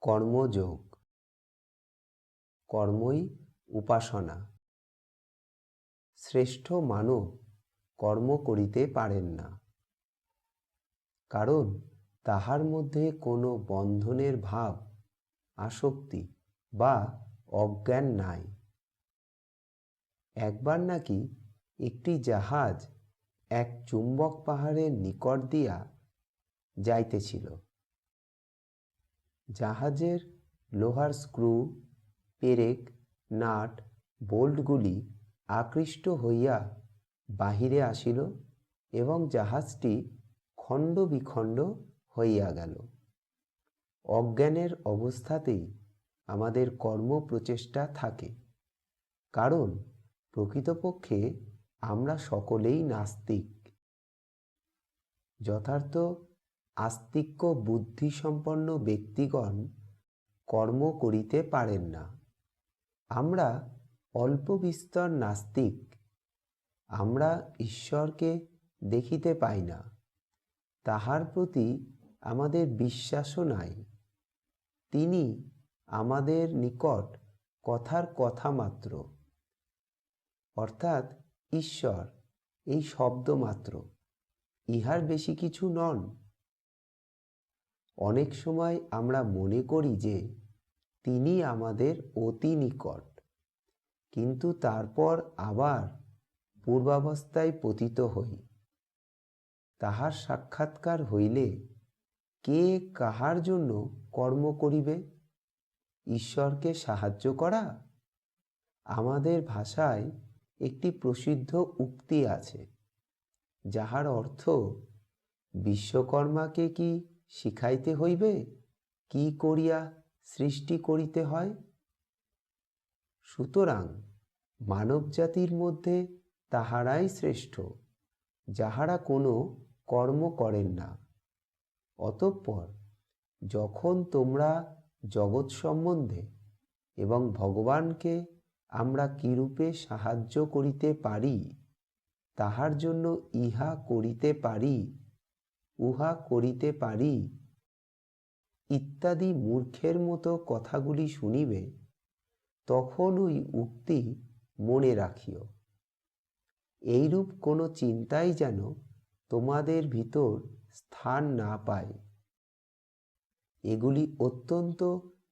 কর্মযোগ। কর্মই উপাসনা। শ্রেষ্ঠ মানব কর্ম করিতে পারেন না। কারণ তাহার মধ্যে কোনো বন্ধনের ভাব, আসক্তি বা অজ্ঞান নাই। একবার নাকি একটি জাহাজ এক চুম্বক পাহাড়ের নিকট দিয়া যাইতেছিল। জাহাজের লোহার স্ক্রু, পেরেক, নাট, বোল্টগুলি আকৃষ্ট হইয়া বাহিরে আসিল এবং জাহাজটি খণ্ড বিখণ্ড হইয়া গেল। অজ্ঞানের অবস্থাতেই আমাদের কর্ম প্রচেষ্টা থাকে, কারণ প্রকৃতপক্ষে আমরা সকলেই নাস্তিক। যথার্থ আস্তিক্য বুদ্ধিসম্পন্ন ব্যক্তিগণ কর্ম করিতে পারেন না। আমরা অল্প বিস্তর নাস্তিক, আমরা ঈশ্বরকে দেখিতে পাই না। তাহার প্রতি আমাদের বিশ্বাসও নাই। তিনি আমাদের নিকট কথার কথা মাত্র। অর্থাৎ ঈশ্বর এই শব্দ মাত্র। ইহার বেশি কিছু নন। অনেক সময় আমরা মনে করি যে তিনি আমাদের অতি নিকট। কিন্তু তারপর আবার পূর্বাবস্থায় পতিত হই। তাহার সাক্ষাৎকার হইলে কে কাহার জন্য কর্ম করিবে? ঈশ্বরকে সাহায্য করা? আমাদের ভাষায় একটি প্রসিদ্ধ উক্তি আছে, যাহার অর্থ, বিশ্বকর্মাকে কি শিখাইতে হইবে? কি করিয়া সৃষ্টি করিতে হয়? সুতরাং মানবজাতির মধ্যে তাহারাই শ্রেষ্ঠ, যাহারা কোনো কর্ম করেন না। অতঃপর যখন তোমরা জগৎ সম্বন্ধে এবং ভগবানকে আমরা কিরূপে সাহায্য করিতে পারি, তাহার জন্য ইহা করিতে পারি উহা করিতে পারি? ইত্যাদি মূর্খের মতো কথাগুলি শুনিবে তখন ওই উক্তি মনে রাখিও। এইরূপ কোনো চিন্তাই যেন তোমাদের ভিতর স্থান না পায়। এগুলি অত্যন্ত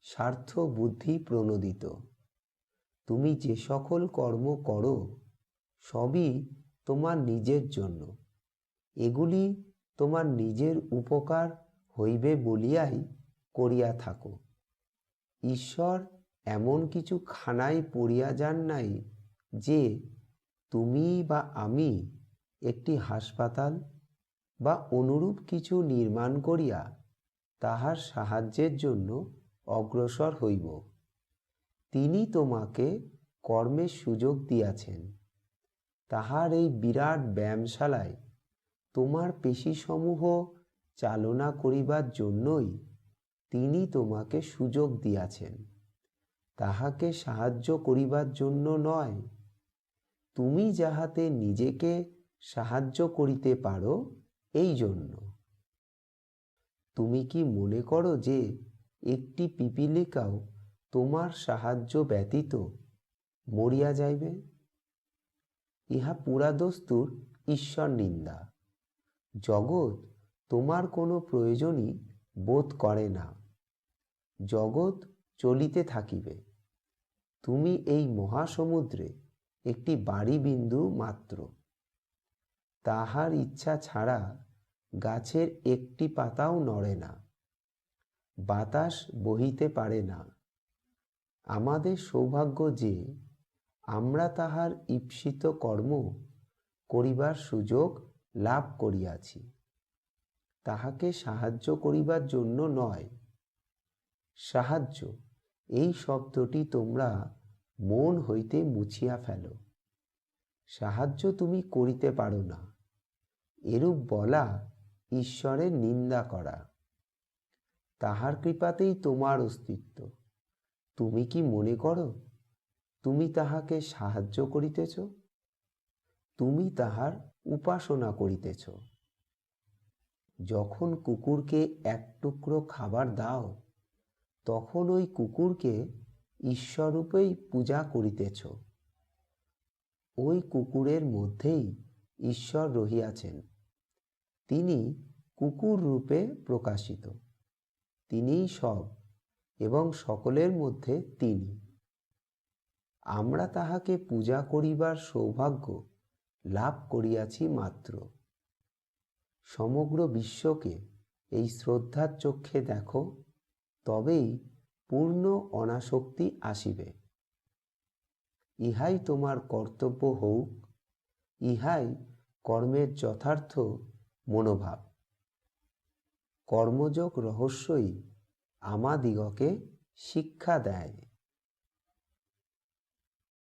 স্বার্থ বুদ্ধি প্রণোদিত। তুমি যে সকল কর্ম করো, সবই তোমার নিজের জন্য। এগুলি তোমার নিজের উপকার হইবে বলিয়াই করিয়া থাকো। ঈশ্বর এমন কিছু খানায় পড়িয়া যান নাই যে তুমি বা আমি একটি হাসপাতাল বা অনুরূপ কিছু নির্মাণ করিয়া তাহার সাহায্যের জন্য অগ্রসর হইব। তিনি তোমাকে কর্মের সুযোগ দিয়াছেন। তাহার এই বিরাট ব্যায়ামশালায় তোমার পেশিসমূহ চালনা করিবার জন্যই তিনি তোমাকে সুযোগ দিয়াছেন। তাহাকে সাহায্য করিবার জন্য নয়। তুমি যাহাতে নিজেকে সাহায্য করিতে পারো, এই জন্য। তুমি কি মনে করো যে একটি পিপিলিকাও তোমার সাহায্য ব্যতীত মরিয়া যাইবে? ইহা পুরাদস্তুর ঈশ্বর নিন্দা। জগৎ তোমার কোনো প্রয়োজনই বোধ করে না। জগৎ চলিতে থাকিবে। তুমি এই মহাসমুদ্রে একটি বাড়ি বিন্দু মাত্র। তাহার ইচ্ছা ছাড়া গাছের একটি পাতাও নড়ে না। বাতাস বহিতে পারে না। আমাদের সৌভাগ্য যে, আমরা তাহার ঈপ্সিত কর্ম করিবার সুযোগ লাভ করিয়াছি। তাহাকে সাহায্য করিবার জন্য নয়। সাহায্য, এই শব্দটি তোমরা মন হইতে মুছিয়া ফেলো। সাহায্য তুমি করিতে পারো না। এরূপ বলা ঈশ্বরের নিন্দা করা। তাহার কৃপাতেই তোমার অস্তিত্ব। তুমি কি মনে করো, তুমি তাহাকে সাহায্য করিতেছ? তুমি তাহার উপাসনা করিতেছ। যখন কুকুরকে এক টুকরো খাবার দাও, তখন ওই কুকুরকে ঈশ্বররূপেই পূজা করিতেছ। ওই কুকুরের মধ্যেই ঈশ্বর রহিয়াছেন। তিনি কুকুর রূপে প্রকাশিত। তিনিই সব এবং সকলের মধ্যে তিনি। আমরা তাহাকে পূজা করিবার সৌভাগ্য লাভ করিয়াছি মাত্র। সমগ্র বিশ্বকে এই শ্রদ্ধার চক্ষে দেখো, তবেই পূর্ণ অনাসক্তি আসিবে। ইহাই তোমার কর্তব্য হোক ইহাই কর্মের যথার্থ মনোভাব। কর্মযোগ রহস্যই আমাদিগকে শিক্ষা দেয়।